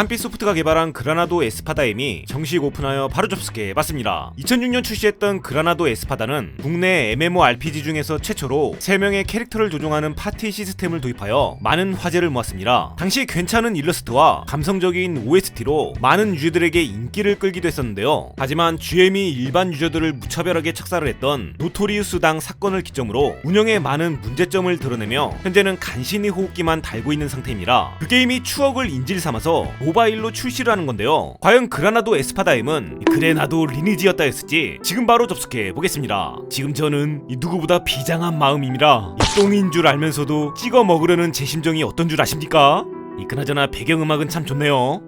한빛소프트가 개발한 그라나도 에스파다임이 정식 오픈하여 바로 접속해 봤습니다. 2006년 출시했던 그라나도 에스파다는 국내 MMORPG 중에서 최초로 3명의 캐릭터를 조종하는 파티 시스템을 도입하여 많은 화제를 모았습니다. 당시 괜찮은 일러스트와 감성적인 OST로 많은 유저들에게 인기를 끌기도 했었는데요. 하지만 GM이 일반 유저들을 무차별하게 착살을 했던 노토리우스당 사건을 기점으로 운영에 많은 문제점을 드러내며 현재는 간신히 호흡기만 달고 있는 상태입니다. 그 게임이 추억을 인질 삼아서 모바일로 출시를 하는 건데요. 과연 그라나도 에스파다임은 그래 나도 리니지였다 했을지 지금 바로 접속해 보겠습니다. 지금 저는 이 누구보다 비장한 마음입니다. 이 똥인 줄 알면서도 찍어 먹으려는 제 심정이 어떤 줄 아십니까? 이 그나저나 배경음악은 참 좋네요.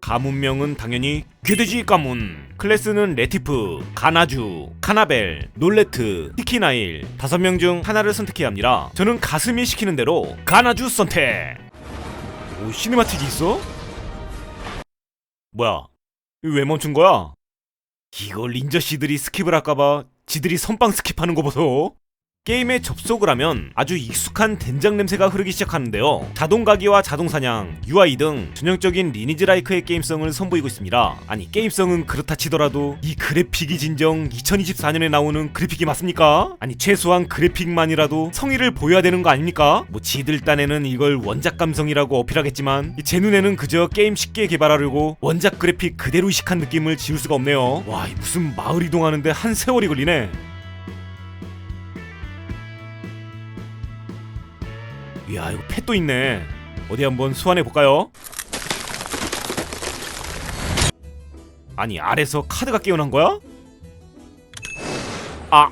가문명은 당연히 괴돼지 가문 클래스는 레티프, 가나주, 카나벨, 놀레트, 티키나일 다섯 명 중 하나를 선택해야 합니다 저는 가슴이 시키는 대로 가나주 선택 오 시네마틱이 있어? 뭐야 왜 멈춘 거야? 이거 린저 씨들이 스킵을 할까봐 지들이 선빵 스킵하는 거 보소 게임에 접속을 하면 아주 익숙한 된장 냄새가 흐르기 시작하는데요. 자동 가기와 자동 사냥, UI 등 전형적인 리니지 라이크의 게임성을 선보이고 있습니다. 아니 게임성은 그렇다 치더라도 이 그래픽이 진정 2024년에 나오는 그래픽이 맞습니까? 아니 최소한 그래픽만이라도 성의를 보여야 되는 거 아닙니까? 뭐 지들 딴에는 이걸 원작 감성이라고 어필하겠지만 제 눈에는 그저 게임 쉽게 개발하려고 원작 그래픽 그대로 이식한 느낌을 지울 수가 없네요. 와, 이 무슨 마을 이동하는데 한 세월이 걸리네. 이야 이거 펫도 있네 어디 한번 소환해 볼까요? 아니 아래서 카드가 깨어난 거야? 아!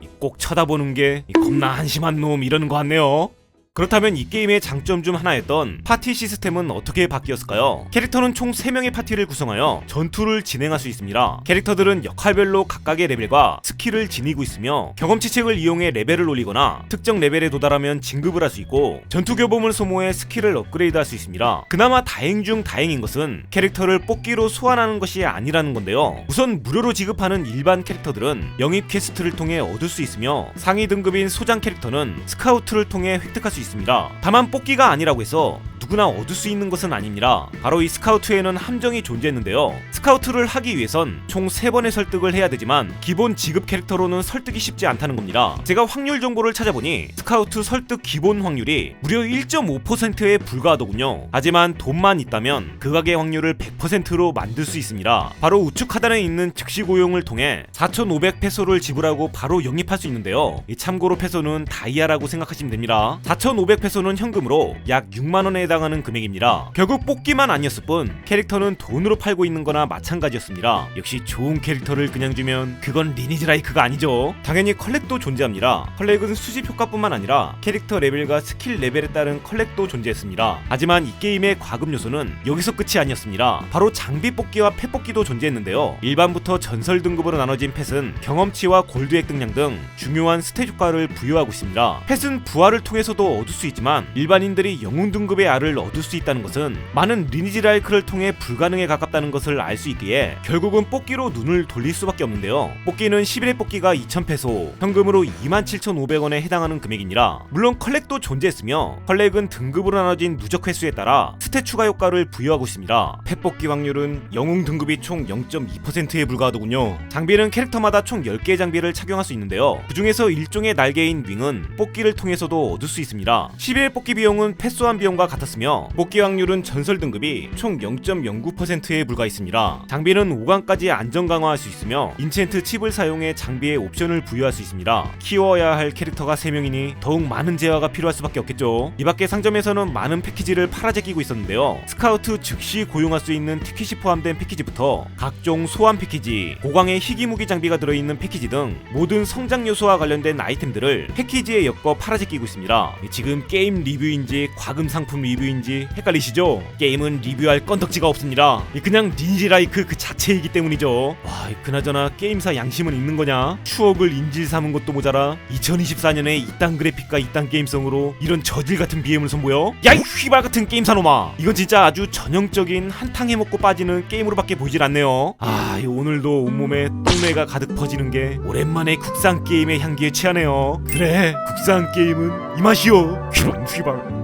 이꼭 쳐다보는 게이 겁나 한심한 놈 이러는 거 같네요 그렇다면 이 게임의 장점 중 하나였던 파티 시스템은 어떻게 바뀌었을까요? 캐릭터는 총 3명의 파티를 구성하여 전투를 진행할 수 있습니다. 캐릭터들은 역할별로 각각의 레벨과 스킬을 지니고 있으며 경험치 책을 이용해 레벨을 올리거나 특정 레벨에 도달하면 진급을 할 수 있고 전투 교범을 소모해 스킬을 업그레이드할 수 있습니다. 그나마 다행 중 다행인 것은 캐릭터를 뽑기로 소환하는 것이 아니라는 건데요. 우선 무료로 지급하는 일반 캐릭터들은 영입 퀘스트를 통해 얻을 수 있으며 상위 등급인 소장 캐릭터는 스카우트를 통해 획득할 수 있습니다. 다만 뽑기가 아니라고 해서 누구나 얻을 수 있는 것은 아닙니다. 바로 이 스카우트에는 함정이 존재했는데요. 스카우트를 하기 위해선 총 3번의 설득을 해야 되지만 기본 지급 캐릭터로는 설득이 쉽지 않다는 겁니다. 제가 확률 정보를 찾아보니 스카우트 설득 기본 확률이 무려 1.5%에 불과하더군요. 하지만 돈만 있다면 극악의 확률을 100%로 만들 수 있습니다. 바로 우측 하단에 있는 즉시 고용을 통해 4,500 페소를 지불하고 바로 영입할 수 있는데요. 이 참고로 페소는 다이아라고 생각하시면 됩니다. 4,500 페소는 현금으로 약 6만 원에 해당 하는 금액입니다. 결국 뽑기만 아니었을 뿐 캐릭터는 돈으로 팔고 있는 거나 마찬가지였습니다. 역시 좋은 캐릭터를 그냥 주면 그건 리니지 라이크가 아니죠. 당연히 컬렉도 존재합니다. 컬렉은 수집 효과뿐만 아니라 캐릭터 레벨과 스킬 레벨에 따른 컬렉도 존재했습니다. 하지만 이 게임의 과금 요소는 여기서 끝이 아니었습니다. 바로 장비 뽑기와 펫 뽑기도 존재했는데요. 일반부터 전설 등급으로 나눠진 펫은 경험치와 골드 획득량 등 중요한 스탯 효과를 부여하고 있습니다. 펫은 부활을 통해서도 얻을 수 있지만 일반인들이 영웅 등급의 알을 얻을 수 있다는 것은 많은 리니지 라이크를 통해 불가능에 가깝다는 것을 알 수 있기에 결국은 뽑기로 눈을 돌릴 수밖에 없는데요. 뽑기는 11회 뽑기가 2,000페소, 현금으로 27,500원에 해당하는 금액이니라 물론 컬렉도 존재했으며 컬렉은 등급으로 나눠진 누적 횟수에 따라 스탯 추가 효과를 부여하고 있습니다. 펫 뽑기 확률은 영웅 등급이 총 0.2%에 불과하더군요. 장비는 캐릭터마다 총 10개의 장비를 착용할 수 있는데요. 그 중에서 일종의 날개인 윙은 뽑기를 통해서도 얻을 수 있습니다. 11회 뽑기 비용은 펫 소환 비용과 같았 으며 뽑기 확률은 전설 등급이 총 0.09%에 불과했습니다. 장비는 5강까지 안정 강화할 수 있으며 인챈트 칩을 사용해 장비에 옵션을 부여할 수 있습니다. 키워야 할 캐릭터가 3명이니 더욱 많은 재화가 필요할 수밖에 없겠죠. 이 밖에 상점에서는 많은 패키지를 팔아 제끼고 있었는데요. 스카우트 즉시 고용할 수 있는 티켓이 포함된 패키지부터 각종 소환 패키지, 고강의 희귀무기 장비가 들어있는 패키지 등 모든 성장 요소와 관련된 아이템들을 패키지에 엮어 팔아 제끼고 있습니다. 지금 게임 리뷰인지 과금 상품 리뷰인지 헷갈리시죠? 게임은 리뷰할 건덕지가 없습니다. 그냥 닌지라이크 그 자체이기 때문이죠. 와, 그나저나 게임사 양심은 있는 거냐? 추억을 인질 삼은 것도 모자라 2024년에 이딴 그래픽과 이딴 게임성으로 이런 저질 같은 BM을 선보여? 야, 이 휘발 같은 게임사 놈아! 이건 진짜 아주 전형적인 한탕 해먹고 빠지는 게임으로밖에 보이질 않네요. 아, 이 오늘도 온몸에 똥내가 가득 퍼지는 게 오랜만에 국산 게임의 향기에 취하네요. 그래, 국산 게임은 이 맛이요. 휘발 휘발.